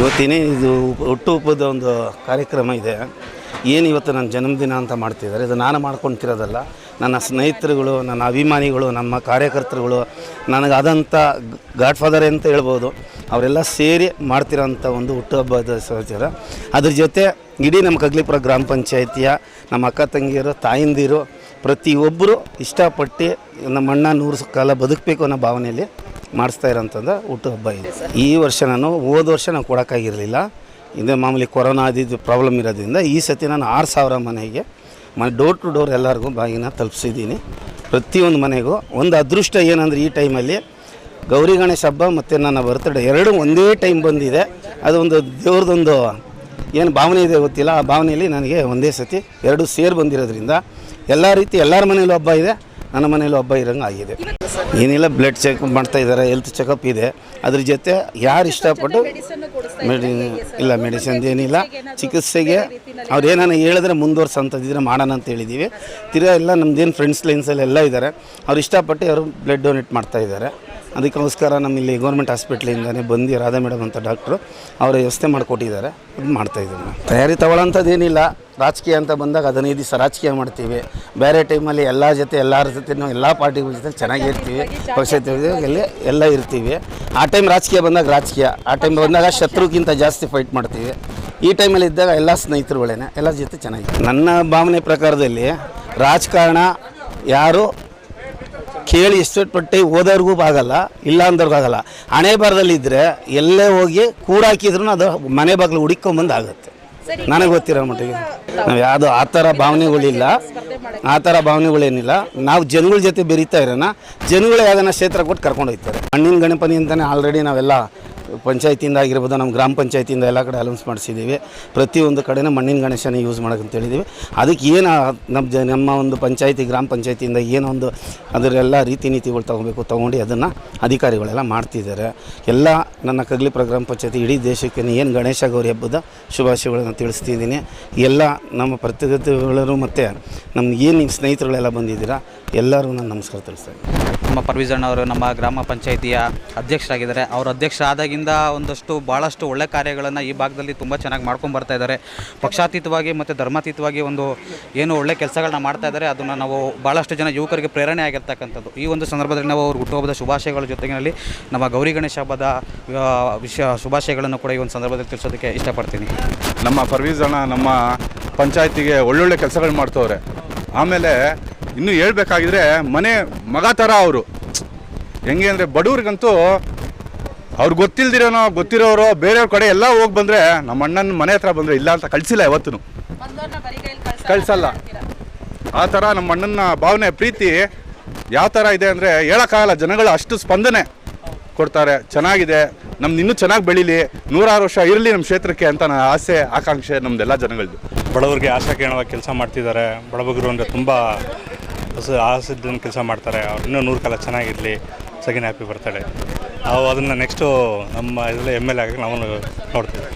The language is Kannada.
ಇವತ್ತಿನೇ ಇದು ಹುಟ್ಟುಹಬ್ಬದ ಒಂದು ಕಾರ್ಯಕ್ರಮ ಇದೆ. ಏನು ಇವತ್ತು ನನ್ನ ಜನ್ಮದಿನ ಅಂತ ಮಾಡ್ತಿದ್ದಾರೆ, ಇದು ನಾನು ಮಾಡ್ಕೊತಿರೋದಲ್ಲ ನನ್ನ ಸ್ನೇಹಿತರುಗಳು, ನನ್ನ ಅಭಿಮಾನಿಗಳು, ನಮ್ಮ ಕಾರ್ಯಕರ್ತರುಗಳು ನನಗಾದಂಥ ಗಾಡ್ ಫಾದರ್ ಅಂತ ಹೇಳ್ಬೋದು, ಅವರೆಲ್ಲ ಸೇರಿ ಮಾಡ್ತಿರೋಂಥ ಒಂದು ಹುಟ್ಟುಹಬ್ಬದ ಸಹಚಾರ ಅದ್ರ ಜೊತೆ ಇಡೀ ನಮ್ಮ ಕಗ್ಲಿಪುರ ಗ್ರಾಮ ಪಂಚಾಯಿತಿಯ ನಮ್ಮ ಅಕ್ಕ ತಂಗಿಯರು, ತಾಯಂದಿರು, ಪ್ರತಿಯೊಬ್ಬರು ಇಷ್ಟಪಟ್ಟು ನಮ್ಮ ಅಣ್ಣ ನೂರು ಕಾಲ ಬದುಕಬೇಕು ಅನ್ನೋ ಭಾವನೆಯಲ್ಲಿ ಮಾಡಿಸ್ತಾ ಇರೋಂಥದ್ದು ಹುಟ್ಟುಹಬ್ಬ ಇದೆ. ಈ ವರ್ಷ ನಾನು, ಹೋದ ವರ್ಷ ನಾನು ಕೊಡೋಕ್ಕಾಗಿರಲಿಲ್ಲ. ಇದೇ ಮಾಮೂಲಿ ಕೊರೋನಾ ಅದಿದ್ದು ಪ್ರಾಬ್ಲಮ್ ಇರೋದ್ರಿಂದ ಈ ಸತಿ ನಾನು ಆರು ಸಾವಿರ ಮನೆಗೆ, ಮನೆ ಡೋರ್ ಟು ಡೋರ್ ಎಲ್ಲರಿಗೂ ಬಾಗಿನ ತಲುಪಿಸಿದ್ದೀನಿ. ಪ್ರತಿಯೊಂದು ಮನೆಗೂ ಒಂದು ಅದೃಷ್ಟ ಏನಂದರೆ ಈ ಟೈಮಲ್ಲಿ ಗೌರಿ ಗಣೇಶ ಹಬ್ಬ ಮತ್ತು ನನ್ನ ಬರ್ತಡೇ ಎರಡೂ ಒಂದೇ ಟೈಮ್ ಬಂದಿದೆ. ಅದು ಒಂದು ದೇವ್ರದೊಂದು ಏನು ಭಾವನೆ ಇದೆ ಗೊತ್ತಿಲ್ಲ. ಆ ಭಾವನೆಯಲ್ಲಿ ನನಗೆ ಒಂದೇ ಸತಿ ಎರಡು ಸೇರ್ ಬಂದಿರೋದ್ರಿಂದ ಎಲ್ಲ ರೀತಿ ಎಲ್ಲರ ಮನೇಲೂ ಹಬ್ಬ ಇದೆ, ನನ್ನ ಮನೇಲೂ ಹಬ್ಬ ಇರೋಂಗೆ ಆಗಿದೆ. ಏನಿಲ್ಲ ಬ್ಲಡ್ ಚೆಕ್ ಮಾಡ್ತಾ ಇದ್ದಾರೆ ಹೆಲ್ತ್ ಚೆಕಪ್ ಇದೆ. ಅದ್ರ ಜೊತೆ ಯಾರು ಇಷ್ಟಪಟ್ಟು ಮೆಡಿ ಇಲ್ಲ ಮೆಡಿಸಿನ್ ಏನಿಲ್ಲ. ಚಿಕಿತ್ಸೆಗೆ ಅವ್ರು ಏನಾನ ಹೇಳಿದ್ರೆ ಮುಂದುವರ್ಸಂಥದ್ದಿದ್ರೆ ಮಾಡೋಣ ಅಂತ ಹೇಳಿದ್ದೀವಿ ತಿರ್ಗಾ ಎಲ್ಲ ನಮ್ದೇನು ಫ್ರೆಂಡ್ಸ್ ಲೈನ್ಸಲ್ಲಿ ಎಲ್ಲ ಇದ್ದಾರೆ. ಅವ್ರು ಇಷ್ಟಪಟ್ಟು ಅವರು ಬ್ಲಡ್ ಡೊನೇಟ್ ಮಾಡ್ತಾ ಇದ್ದಾರೆ. ಅದಕ್ಕೋಸ್ಕರ ನಮ್ಮಲ್ಲಿ ಗೌರ್ಮೆಂಟ್ ಹಾಸ್ಪಿಟ್ಲಿಂದನೇ ಬಂದು ರಾಧಾ ಮೇಡಮ್ ಅಂತ ಡಾಕ್ಟ್ರು ಅವರು ವ್ಯವಸ್ಥೆ ಮಾಡಿಕೊಟ್ಟಿದ್ದಾರೆ. ಇದು ಮಾಡ್ತಾಯಿದ್ದೀವಿ ತಯಾರಿ ತಗೊಳ್ಳೋಂಥದ್ದೇನಿಲ್ಲ. ರಾಜಕೀಯ ಅಂತ ಬಂದಾಗ ಹದಿನೈದು ದಿವಸ ರಾಜಕೀಯ ಮಾಡ್ತೀವಿ. ಬೇರೆ ಟೈಮಲ್ಲಿ ಎಲ್ಲ ಜೊತೆ, ಎಲ್ಲರ ಜೊತೆ ನಾವು ಎಲ್ಲ ಪಾರ್ಟಿಗಳ ಜೊತೆ ಚೆನ್ನಾಗಿರ್ತೀವಿ ಪಕ್ಷ ಎಲ್ಲ ಎಲ್ಲ ಇರ್ತೀವಿ. ಆ ಟೈಮ್ ರಾಜಕೀಯ ಬಂದಾಗ ರಾಜಕೀಯ. ಆ ಟೈಮ್ ಬಂದಾಗ ಶತ್ರುಗಿಂತ ಜಾಸ್ತಿ ಫೈಟ್ ಮಾಡ್ತೀವಿ. ಈ ಟೈಮಲ್ಲಿ ಇದ್ದಾಗ ಎಲ್ಲ ಸ್ನೇಹಿತರುಗಳೇನೆ. ಎಲ್ಲ ಜೊತೆ ಚೆನ್ನಾಗಿ. ನನ್ನ ಭಾವನೆ ಪ್ರಕಾರದಲ್ಲಿ ರಾಜಕಾರಣ ಯಾರು ಕೇಳಿ ಇಷ್ಟಪಟ್ಟು ಓದೋರ್ಗೂ ಆಗಲ್ಲ ಇಲ್ಲ ಅಂದವ್ರಿಗೂ ಆಗಲ್ಲ ಹಣೆ ಬರದಲ್ಲಿ ಇದ್ರೆ ಎಲ್ಲೇ ಹೋಗಿ ಕೂಡಾಕಿದ್ರು ಅದು ಮನೆ ಬಾಗಿಲು ಹುಡುಕೊಂಬಂದು ಆಗುತ್ತೆ ನನಗೆ ಗೊತ್ತಿರೋ ಮಟ್ಟಿಗೆ. ನಾವು ಯಾವುದು ಆ ಥರ ಭಾವನೆಗಳಿಲ್ಲ. ಆ ಥರ ಭಾವನೆಗಳೇನಿಲ್ಲ. ನಾವು ಜನಗಳ ಜೊತೆ ಬೆರೀತಾ ಇರೋಣ. ಜನಗಳು ಯಾವ್ದನ್ನ ಕ್ಷೇತ್ರ ಕೊಟ್ಟು ಕರ್ಕೊಂಡು ಹೋಗ್ತಾರೆ. ಮಣ್ಣಿನ ಗಣಪತಿ ಅಂತಲೇ ಆಲ್ರೆಡಿ ನಾವೆಲ್ಲ ಪಂಚಾಯತಿಯಿಂದ ಆಗಿರ್ಬೋದು, ನಮ್ಮ ಗ್ರಾಮ ಪಂಚಾಯತಿಯಿಂದ ಎಲ್ಲ ಕಡೆ ಅಲೌನ್ಸ್ ಮಾಡಿಸಿದ್ದೀವಿ. ಪ್ರತಿಯೊಂದು ಕಡೆನೂ ಮಣ್ಣಿನ ಗಣೇಶನ ಯೂಸ್ ಮಾಡೋಕೆ ಹೇಳಿದ್ದೀವಿ. ಅದಕ್ಕೆ ಏನು ನಮ್ಮ ಜ, ನಮ್ಮ ಒಂದು ಪಂಚಾಯತಿ, ಗ್ರಾಮ ಪಂಚಾಯತಿಯಿಂದ ಏನೊಂದು ಅದರೆಲ್ಲ ರೀತಿ ನೀತಿಗಳು ತೊಗೋಬೇಕು, ತೊಗೊಂಡು ಅದನ್ನು ಅಧಿಕಾರಿಗಳೆಲ್ಲ ಮಾಡ್ತಿದ್ದಾರೆ. ಎಲ್ಲ ನನ್ನ ಕಗ್ಲಿ ಪ್ರಗ್ರಾಮ ಪಂಚಾಯತಿ ಇಡೀ ದೇಶಕ್ಕೆ ಏನು ಗಣೇಶ ಗೌರಿ ಹಬ್ಬದ ಶುಭಾಶಯಗಳನ್ನು ತಿಳಿಸ್ತಿದ್ದೀನಿ. ಎಲ್ಲ ನಮ್ಮ ಪ್ರತಿಗತಿಗಳು ಮತ್ತು ನಮ್ಮ ಏನು ನಿಮ್ಮ ಸ್ನೇಹಿತರುಗಳೆಲ್ಲ ಬಂದಿದ್ದೀರಾ, ಎಲ್ಲರೂ ನಾನು ನಮಸ್ಕಾರ ತಿಳಿಸ್ತಾ ನಮ್ಮ ಪರ್ವಿಜನ್ ಅವರು ನಮ್ಮ ಗ್ರಾಮ ಪಂಚಾಯಿತಿಯ ಅಧ್ಯಕ್ಷರಾಗಿದ್ದಾರೆ. ಅವರು ಅಧ್ಯಕ್ಷರಾದಾಗಿಂದ ಒಂದಷ್ಟು ಭಾಳಷ್ಟು ಒಳ್ಳೆ ಕಾರ್ಯಗಳನ್ನು ಈ ಭಾಗದಲ್ಲಿ ತುಂಬ ಚೆನ್ನಾಗಿ ಮಾಡ್ಕೊಂಡು ಬರ್ತಾ ಇದ್ದಾರೆ. ಪಕ್ಷಾತೀತವಾಗಿ ಮತ್ತು ಧರ್ಮಾತೀತವಾಗಿ ಒಂದು ಏನು ಒಳ್ಳೆ ಕೆಲಸಗಳನ್ನ ಮಾಡ್ತಾ ಇದ್ದಾರೆ. ಅದನ್ನು ನಾವು ಭಾಳಷ್ಟು ಜನ ಯುವಕರಿಗೆ ಪ್ರೇರಣೆ ಆಗಿರ್ತಕ್ಕಂಥದ್ದು. ಈ ಒಂದು ಸಂದರ್ಭದಲ್ಲಿ ನಾವು ಅವ್ರ ಹುಟ್ಟುಹಬ್ಬದ ಶುಭಾಶಯಗಳ ಜೊತೆಗಿನಲ್ಲಿ ನಮ್ಮ ಗೌರಿ ಗಣೇಶ ಹಬ್ಬದ ವಿಷಯ ಶುಭಾಶಯಗಳನ್ನು ಕೂಡ ಈ ಒಂದು ಸಂದರ್ಭದಲ್ಲಿ ತಿಳಿಸೋದಕ್ಕೆ ಇಷ್ಟಪಡ್ತೀನಿ. ನಮ್ಮ ಪರ್ವೀಸ್ ಅಣ್ಣ ನಮ್ಮ ಪಂಚಾಯತಿಗೆ ಒಳ್ಳೊಳ್ಳೆ ಕೆಲಸಗಳು ಮಾಡ್ತವ್ರೆ. ಆಮೇಲೆ ಇನ್ನೂ ಹೇಳ್ಬೇಕಾಗಿದ್ರೆ ಮನೆ ಮಗ ಥರ ಅವರು. ಹೆಂಗೆ ಅಂದರೆ ಬಡವ್ರಿಗಂತೂ ಅವ್ರು ಗೊತ್ತಿಲ್ದಿರೋನೋ ಗೊತ್ತಿರೋರು ಬೇರೆಯವ್ರ ಕಡೆ ಎಲ್ಲ ಹೋಗಿ ಬಂದರೆ ನಮ್ಮ ಅಣ್ಣನ ಮನೆ ಹತ್ರ ಬಂದರೆ ಇಲ್ಲ ಅಂತ ಕಳಿಸಿಲ್ಲ ಯಾವತ್ತೂ ಕಳಿಸಲ್ಲ ಆ ಥರ ನಮ್ಮ ಅಣ್ಣನ ಭಾವನೆ ಪ್ರೀತಿ ಯಾವ ಥರ ಇದೆ ಅಂದರೆ ಹೇಳೋಕ್ಕಾಗಲ್ಲ. ಜನಗಳು ಅಷ್ಟು ಸ್ಪಂದನೆ ಕೊಡ್ತಾರೆ. ಚೆನ್ನಾಗಿದೆ. ನಮ್ದು ಇನ್ನೂ ಚೆನ್ನಾಗಿ ಬೆಳೀಲಿ. ನೂರಾರು ವರ್ಷ ಇರಲಿ ನಮ್ಮ ಕ್ಷೇತ್ರಕ್ಕೆ ಅಂತ ನನ್ನ ಆಸೆ ಆಕಾಂಕ್ಷೆ ನಮ್ದೆಲ್ಲ ಜನಗಳದ್ದು ಬಡವ್ರಿಗೆ ಆಶಾ ಕೇಳುವ ಕೆಲಸ ಮಾಡ್ತಿದ್ದಾರೆ. ಬಡಬಗರು ಅಂದರೆ ತುಂಬ ಆಸೆದಿಂದ ಕೆಲಸ ಮಾಡ್ತಾರೆ. ಅವ್ರು ಇನ್ನೂ ನೂರು ಕಾಲ ಚೆನ್ನಾಗಿರಲಿ. ಸೆಕೆಂಡ್ ಹ್ಯಾಪಿ ಬರ್ತಾಳೆ ನಾವು ಅದನ್ನು ನೆಕ್ಸ್ಟು ನಮ್ಮ ಇದರಲ್ಲಿ ಎಂ ಎಲ್ ಎ ಆಗಿ ನಾವು ನೋಡ್ತೀವಿ.